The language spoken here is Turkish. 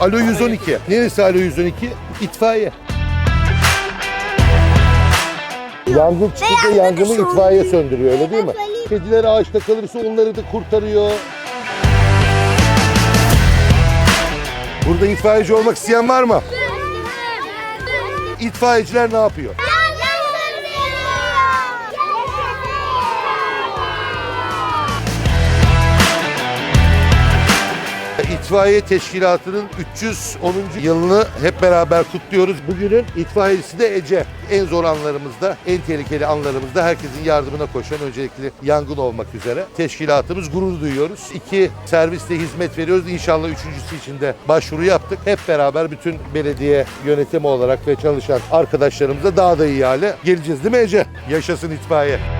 Alo 112. Neresi Alo 112? İtfaiye. Yangın çıkınca yangını itfaiye söndürüyor öyle değil mi? Kediler ağaçta kalırsa onları da kurtarıyor. Burada itfaiyeci olmak isteyen var mı? İtfaiyeciler ne yapıyor? İtfaiye Teşkilatı'nın 310. yılını hep beraber kutluyoruz. Bugünün itfaiyesi de Ece. En zor anlarımızda, en tehlikeli anlarımızda herkesin yardımına koşan öncelikle yangın olmak üzere. Teşkilatımız gurur duyuyoruz. İki servisle hizmet veriyoruz. İnşallah üçüncüsü için de başvuru yaptık. Hep beraber bütün belediye yönetimi olarak ve çalışan arkadaşlarımıza daha da iyi hale geleceğiz değil mi Ece? Yaşasın itfaiye.